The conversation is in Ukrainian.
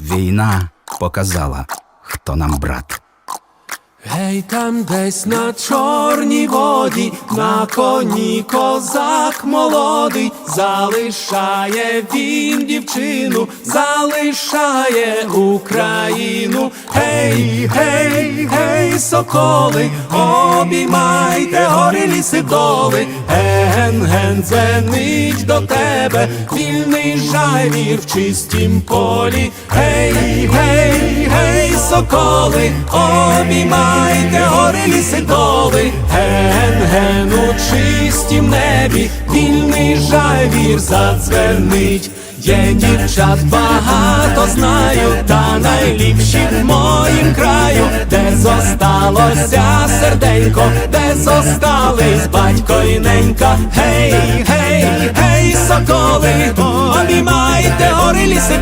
Війна показала, хто нам брат. Гей, там десь на чорній воді, на коні козак молодий, залишає він дівчину, залишає Україну. Гей, гей, гей, соколи, обіймайте ліси доли, ген, ген, дзвенить до тебе, вільний жайвір в чистім полі. Гей, гей, гей, соколи, обіймайте гори ліси доли, ген, ген у чистім небі, вільний жайвір задзвенить. Є дівчат багато знаю, та найліпші в моїм краю, зосталося серденько, де зостались батько і ненька. Гей, гей, гей, соколи, обіймайте гори ліси доли.